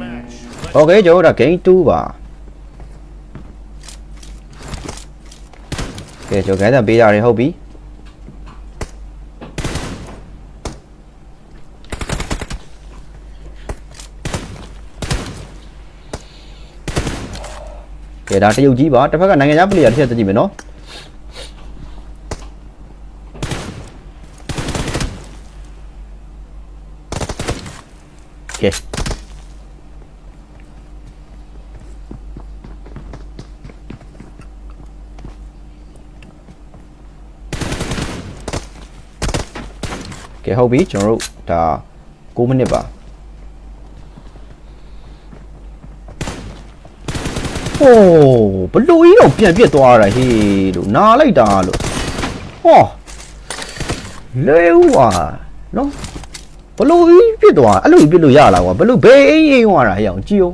match. โอเคကျွန်တော်တို့ဒါ game 2ပါကဲကျွန်တော် guide ပေးရတယ်ဟုတ်ပြီကဲဒါတရုတ်ကြီးပါတစ်ဖက်ကနိုင်ငံခြားပလေယာတစ်ချက်တက်ကြည့်မယ်နော်ကဲ ကဲဟုတ်ပြီကျွန်တော်တို့ဒါ6မိနစ်ပါဟိုးဘလူကြီးတော့ပြန်ပြက်သွားတာဟေးလို့နာလိုက်တာလို့ဟောလေဦးဟာနော်ဘလူကြီးပြက်သွားအဲ့လိုပြက်လို့ရလားကွာဘလူဘယ်အိမ်အိမ်ဝါတာဟဲ့အောင်ကြည့်ဦး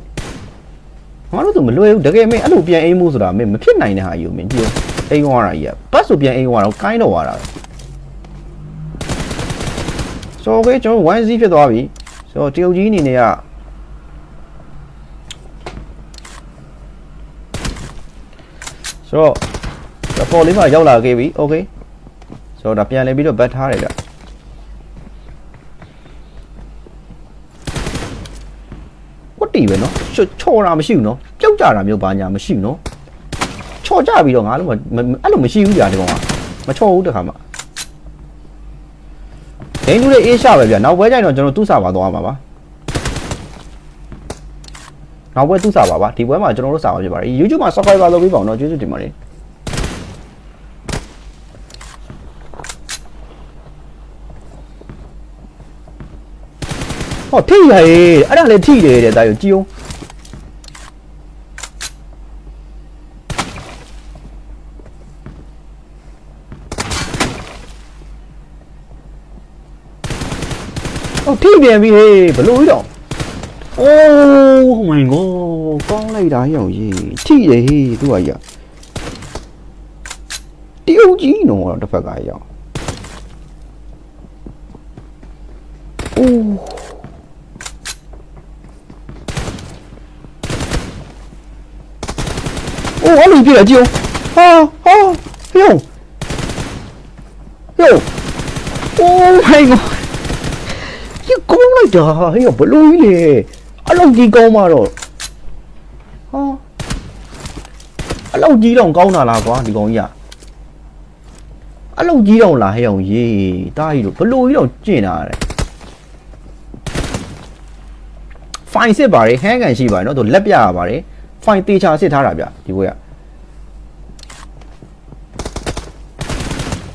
ငါတို့သူမလွယ်ဘူးတကယ်မင်းအဲ့လိုပြန်အိမ်မှုဆိုတာမင်းမဖြစ်နိုင်တဲ့ဟာကြီးကိုမင်းကြည့်ဦးအိမ်ဝါတာကြီးကပတ်ဆိုပြန်အိမ်ဝါတော့ကိုင်းတော့ဝါတာပဲ ဆိုတော့ကျွန်တော် 1Z ဖြစ်သွားပြီဆိုတော့တရုတ်ကြီးအနေနဲ့ကဆိုတော့ဒါပေါ်လေးမှာရောက်လာခဲ့ပြီโอเคဆိုတော့ဒါပြန်လဲပြီးတော့ဘတ်ထားတယ်ဗျဝတ်တီပဲနော်ချောချော်တာမရှိဘူးနော်ပြုတ်ကြတာမျိုးဘာညာမရှိဘူးနော်ချော်ကြပြီးတော့ငါလည်းမအဲ့လိုမရှိဘူးကြာဒီကောင်ကမချော်ဘူးတခါမှ ဒိန်းလူတွေအေးရှာပဲဗျနောက်ပွဲကျရင်တော့ကျွန်တော်သူ့စာပါသွားမှာပါနောက်ပွဲသူ့စာပါပါဒီပွဲမှာကျွန်တော်တို့စာပါဖြစ်ပါတယ် YouTube မှာ subscribe လုပ်ပြီးပါအောင်တော့ကျေးဇူးတင်ပါတယ်ဟောထိရရဲ့အဲ့ဒါလည်းထိတယ်တဲ့ဒါယူကြည့်အောင် ဟောထိပြန်ပြီဟေးဘလို့ကြီးတော့ Oh my god ကောင်းလိုက်တာရောက်ရေးထိတယ်ဟေးသူကကြီးတရုတ်ကြီးနော်တော့တစ်ဖက်ကရောက် Oh โอ้အဲ့လိုပြည့်ရကြည့်အောင်ဟာဟာဟေးဟေး Oh my god ဒီကောင်း လိုက်တာဟေးဘလို့ကြီးလေအဲ့လောက်ကြီးကောင်းမှာတော့ဟာအဲ့လောက်ကြီးတော့ကောင်းတာလားကွာဒီကောင်ကြီးอ่ะအဲ့လောက်ကြီးတော့လားဟဲ့အောင်ရေးတားကြီးတို့ဘလို့ကြီးတော့ကျင့်တာတဲ့ဖိုင်စစ်ပါတယ်ဟန်းကန်ရှိပါတယ်เนาะသူလက်ပြရပါတယ်ဖိုင်တေချာစစ်ထားတာဗျဒီဘွဲက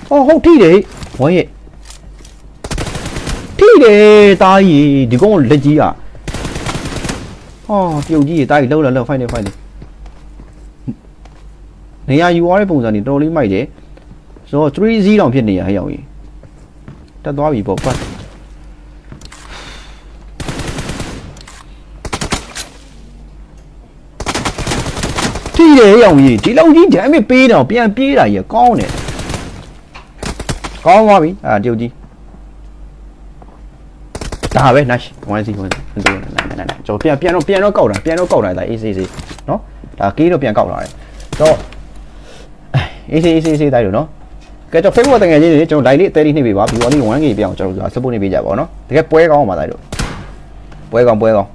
ဟောဟုတ်ထိတယ်ဝမ်းရဲ့ ထိ တယ်တားကြီးဒီကောင်လက်ကြီးอ่ะဟောပြုတ်ကြီးတားကြီးလှုပ်လာလှုပ်ဖိုင်နေဖိုင်နေနေရာယူရတဲ့ပုံစံနေတော်တော်လေးမိုက်တယ်ဆိုတော့3-0တောင်ဖြစ်နေရဟဲ့ရောက်ကြီးတက်သွားပြီပေါ့ပတ်ထိတယ်ဟဲ့ရောက်ကြီးဒီလောက်ကြီးဒမ်းမပေးတော့ပြန်ပြေးတာကြီးကောင်းတယ်ကောင်းသွားပြီအာတရုတ်ကြီး ဒါပဲ nice 1 0 1 0နိုင်နိုင်နိုင်ကျွန်တော်ပြန်ပြန်တော့ပြန်တော့ကောက်တာပြန်တော့ကောက်တာဒါ AC AC เนาะဒါကေးတော့ပြန်ကောက်လာတယ်တော့ AC AC AC တိုင်းလို့เนาะကဲကျွန်တော် Facebook တငယ်ချင်းတွေကျွန်တော် live လေးအသေးလေးနှိပ်ပေးပါ view လေး 1K ပြအောင်ကျွန်တော် support နေပေးကြပါဦးเนาะတကယ်ပွဲကောင်းအောင်ပါတိုင်းတို့ပွဲကောင်းပွဲကောင်း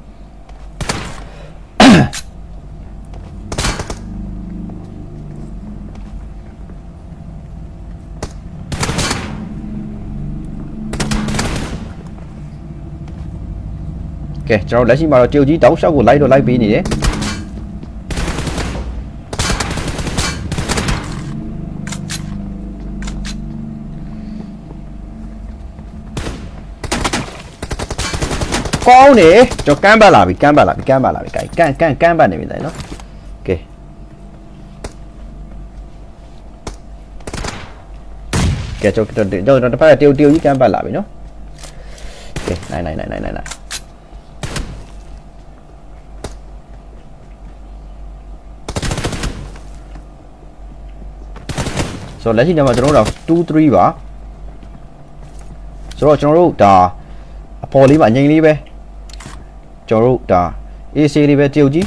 ကဲကျွန်တော်လက်ရှိမှာတော့တရုတ်ကြီးတောက်လျှောက်ကို live တော့ live ပေးနေတယ်ကောင်းတယ်ကျွန်တော်ကမ်းပတ်လာပြီကမ်းပတ်လာပြီကမ်းပတ်လာပြီကဲကမ်းကမ်းကမ်းပတ်နေပြီလေနော်ကဲကဲကျွန်တော်ကျွန်တော်တစ်ဖက်ကတရုတ်တရုတ်ကြီးကမ်းပတ်လာပြီနော်ကဲနိုင်နိုင်နိုင်နိုင်နိုင် ဆိုတော့လက်ရှိတော့ကျွန်တော်တို့2 3ပါဆိုတော့ကျွန်တော်တို့ဒါအပေါ်လေးမှာငိမ့်လေးပဲကျွန်တော်တို့ဒါအေးဆေးလေးပဲတရုတ်ကြီး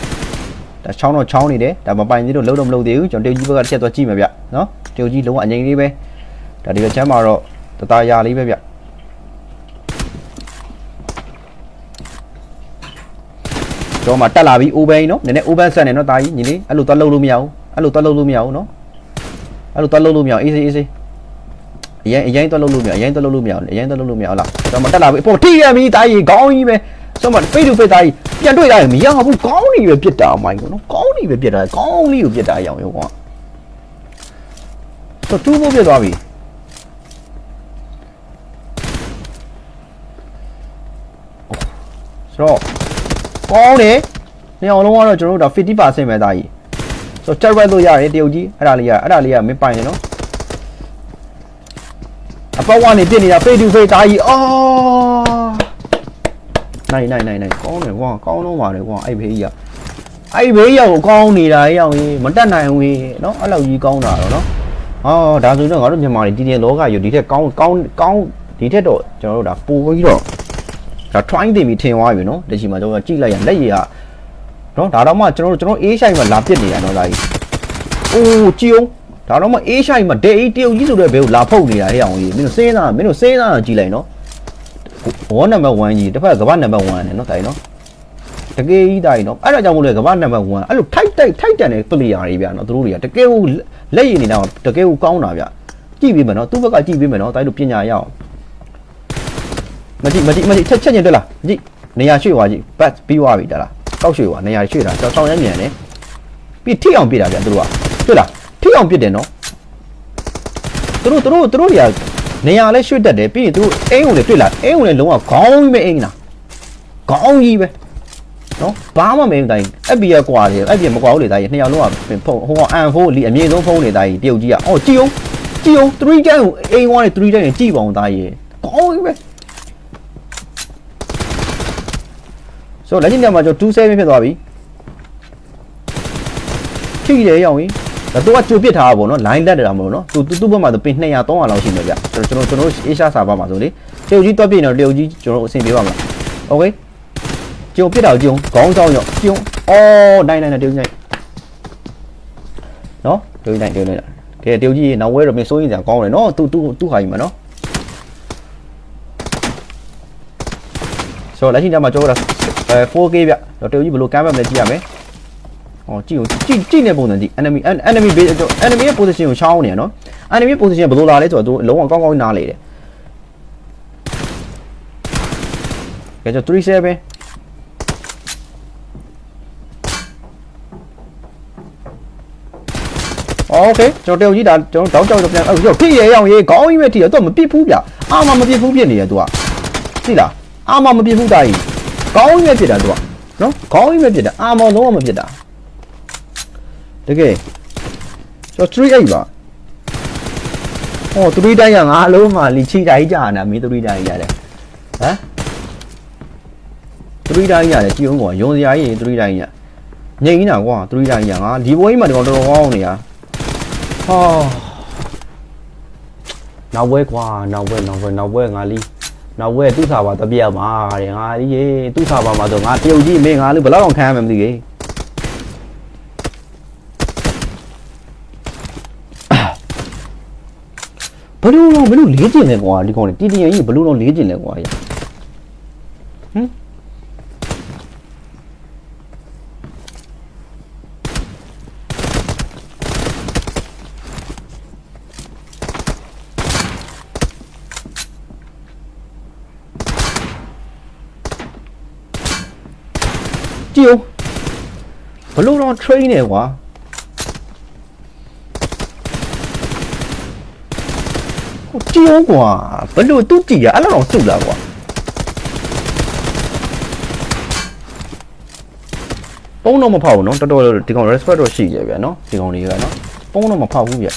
ဒါချောင်းတော့ချောင်းနေတယ်ဒါမပိုင်သေးလို့လုံးတော့မလုံးသေးဘူးကျွန်တော်တရုတ်ကြီးဘက်ကတစ်ချက်သွားကြည့်မယ်ဗျနော်တရုတ်ကြီးလုံးဝအငိမ့်လေးပဲဒါဒီဘက်ချမ်းမှာတော့တသားရလေးပဲဗျတော့မှတက်လာပြီ open နော်နည်းနည်း open ဆက်နေနော်တာကြီးညီလေးအဲ့လိုသွားလုံးလို့မရဘူးအဲ့လိုသွားလုံးလို့မရဘူးနော် အဲ့လိုသွားလုံးလို့မရဘူးအေးစေးအေးစေးအရင်အရင်သွားလုံးလို့မရအရင်သွားလုံးလို့မရအရင်သွားလုံးလို့မရဟုတ်လားတော့မှတက်လာပြီအပေါ်ထိရပြီတာကြီးခေါင်းကြီးပဲဆိုမှ face to face တာကြီးပြန်တွေ့တာမရဘူးခေါင်းကြီးပဲပြစ်တာမိုင်းကောနော်ခေါင်းကြီးပဲပြစ်တာခေါင်းလေးကိုပြစ်တာရောင်ရောကွာဆိုတူးဖို့ပြစ်သွားပြီဆိုတော့ကောင်းတယ်နေအောင်လုံးကတော့ကျွန်တော်တို့ဒါ50%ပဲတာကြီး ဆိုတော့ check back လို့ရတယ်တရုတ်ကြီးအဲ့ဒါလေးရအဲ့ဒါလေးရမင်းပိုင်နေနော်အပေါက်ကနေပြစ်နေတာ face to face တာကြီးအော်နိုင်နိုင်နိုင်နိုင်ကောင်းတယ်ကွာကောင်းတော့ပါလေကွာအဲ့ဘေးကြီးကအဲ့ဘေးကြီးကိုကောင်းနေတာအေးအောင်ကြီးမတက်နိုင်ဘူးနော်အဲ့လောက်ကြီးကောင်းတာတော့နော်ဟောဒါဆိုတော့ငါတို့မြန်မာတွေတည်တယ်လောကယူဒီထက်ကောင်းကောင်းကောင်းဒီထက်တော့ကျွန်တော်တို့ဒါပိုပြီးတော့ဒါ try တင်ပြီးထင်သွားပြီနော်ဒီချိန်မှာကျွန်တော်ကြည့်လိုက်ရလက်ရည်က နော်ဒါတော့မှကျွန်တော်တို့ကျွန်တော်အေးဆိုင်မှာလာပစ်နေတာနော်ဒါကြီးအိုးကြည်အောင်ဒါတော့မှအေးဆိုင်မှာဒဲအေးတရုတ်ကြီးဆိုတဲ့ဘဲကိုလာဖုတ်နေတာဟဲ့အောင်ကြီးမင်းတို့စဉ်းစားမင်းတို့စဉ်းစားကြည့်လိုက်နော်ဝနံပါတ်1ကြီးတစ်ဖက်ကကမ္ဘာနံပါတ်1နဲ့နော်ဒါကြီးနော်တကယ်ကြီးဒါကြီးနော်အဲ့ဒါကြောင့်မို့လဲကမ္ဘာနံပါတ်1အဲ့လိုထိုက်တိုက်ထိုက်တန်တဲ့ player တွေဗျာနော်သူတို့တွေကတကယ်ကိုလက်ရည်နေတာတကယ်ကိုကောင်းတာဗျကြည့်ပြီးမယ်နော်သူ့ဘက်ကကြည့်ပြီးမယ်နော်ဒါကြီးတို့ပညာရအောင်မကြည့်မကြည့်မကြည့်ချက်ချက်ညင်တွေ့လားကြည့်နေရာရွှေ့သွားကြည့်ဘတ်ပြီးသွားပြီဒါလား ကောက်ရွှေ့သွားနေရာရွှေ့တာကြောင်ဆောင်ရမြန်တယ်ပြီးထိအောင်ပြစ်တာဗျသူတို့ကတွေ့လားထိအောင်ပြစ်တယ်နော်သူတို့သူတို့သူတို့တွေကနေရာလဲရွှေ့တတ်တယ်ပြီးရင်သူတို့အင်းုံလည်းတွေ့လားအင်းုံလည်းလုံးဝခေါင်းကြီးပဲအင်းလားခေါင်းကြီးပဲနော်ဘာမှမင်းတိုင်း FBI ကွာတယ် FBI မကွာဘူးလေတိုင်းနှစ်ယောက်လုံးကဖုန်းဟိုကအန်ဖိုးလီအမြင့်ဆုံးဖုန်းနေတိုင်းတရုတ်ကြီးကအော်ကြည့်အောင်ကြည့်အောင်3တိုင်းကိုအိမ်ဝါနဲ့3တိုင်းကိုကြည့်ပါအောင်သားရေခေါင်းကြီးပဲ ဆိုလက်ရှိညမှာကျွန်တော်27ဖြစ်သွားပြီထိတယ်ရောင်ကြီးဒါတော့ကြိုပစ်ထားတာပေါ့နော် line လက်တာမလို့နော်သူသူ့ဘက်မှာသူပင်200 300လောက်ရှိနေဗျကျွန်တော်ကျွန်တော်ကျွန်တော် Asia စာပါမှာဆိုလေတရုတ်ကြီးတွက်ပြနေတော့တရုတ်ကြီးကျွန်တော်အဆင်ပြေပါမလား Okay ကျုံပြစ်တာကျုံခေါင်းဆောင်ရောကျုံအော်နိုင်နိုင်နိုင်တရုတ်ကြီးနော်တရုတ်ကြီးတရုတ်ကြီးကဲတရုတ်ကြီးနောက်ဝဲတော့မင်းစိုးရင်စရာကောင်းတယ်နော်သူသူသူဟာကြီးမှာနော်ဆိုလက်ရှိညမှာကျွန်တော် အဲ 4K ဗျတော့တရုတ်ကြီးဘယ်လိုကမ်းပတ်မလဲကြည့်ရမယ်ဟောကြည့်ကြည့်ကြည့်နေပုံစံကြည့် enemy enemy base enemy ရဲ့ position ကိုရှောင်းနေရနော် enemy ရဲ့ position ဘယ်လိုလာလဲဆိုတော့သူလုံးဝကောင်းကောင်းနားလေတယ်ကဲကျွန်တော်37 โอเคကျွန်တော်တယောက်ကြီးဒါကျွန်တော်တောက်ကြောက်ပြန်အဲ့တော့ထိရအောင်ရေးခေါင်းကြီးပဲထိရတော့မပစ်ဘူးဗျအာမမပစ်ဘူးဖြစ်နေရ तू อ่ะသိလားအာမမပစ်ဘူးတာကြီး ခေါင်းကြီးပဲဖြစ်တာ तू อ่ะနော်ခေါင်းကြီးပဲဖြစ်တာအာမလုံးဝမဖြစ်တာတကယ်ကျွန်တော်38ပါဟော3တိုင်းကငါအလုံးမှလီချီတိုင်းကြာနာမင်း3တိုင်းရတယ်ဟမ်3တိုင်းရတယ်ကြည်အောင်ကွာရုံစရာကြီး3တိုင်းရငိမ့်နေတာကွာ3တိုင်းရငါဒီဘွေးကြီးမှာဒီကောင်တော်တော်ကောင်းနေရ ဟာနောက်ဘွဲကွာနောက်ဘွဲနောက်ဘွဲနောက်ဘွဲငါလီ နောက်ဘွဲသူ့စာပါတပြက်မှာတဲ့ငါလီရေသူ့စာပါမှာဆိုငါတရုတ်ကြီးမင်းငါလူဘယ်လောက်အောင်ခံရမှမသိလေဘလူးလုံးဘလူးလေးကျင်လဲကွာဒီကောင်တီတီယန်ကြီးဘလူးလုံးလေးကျင်လဲကွာရဟမ် ကြည့်ဦးဘလူးလုံး train နေကွာဟိုကြည့်ဦးကွာဘလူးသူ့ကြည့်ရအဲ့လောက်တော့စုလာကွာပုံတော့မဖောက်ဘူးနော်တော်တော်ဒီကောင် respect တော့ရှိကြဗျာနော်ဒီကောင်တွေကနော်ပုံတော့မဖောက်ဘူးဗျဟ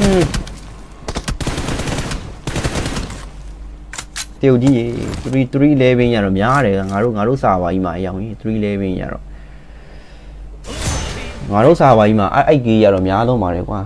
ွန်း တရုတ်ကြီးရေ3 3 11ရတော့များတယ်ငါတို့ငါတို့စာပါကြီးမှာအရောင်ကြီး3 11ရတော့ငါတို့စာပါကြီးမှာအဲ့အဲ့ကြီးရတော့များလုံးပါတယ်ကွာ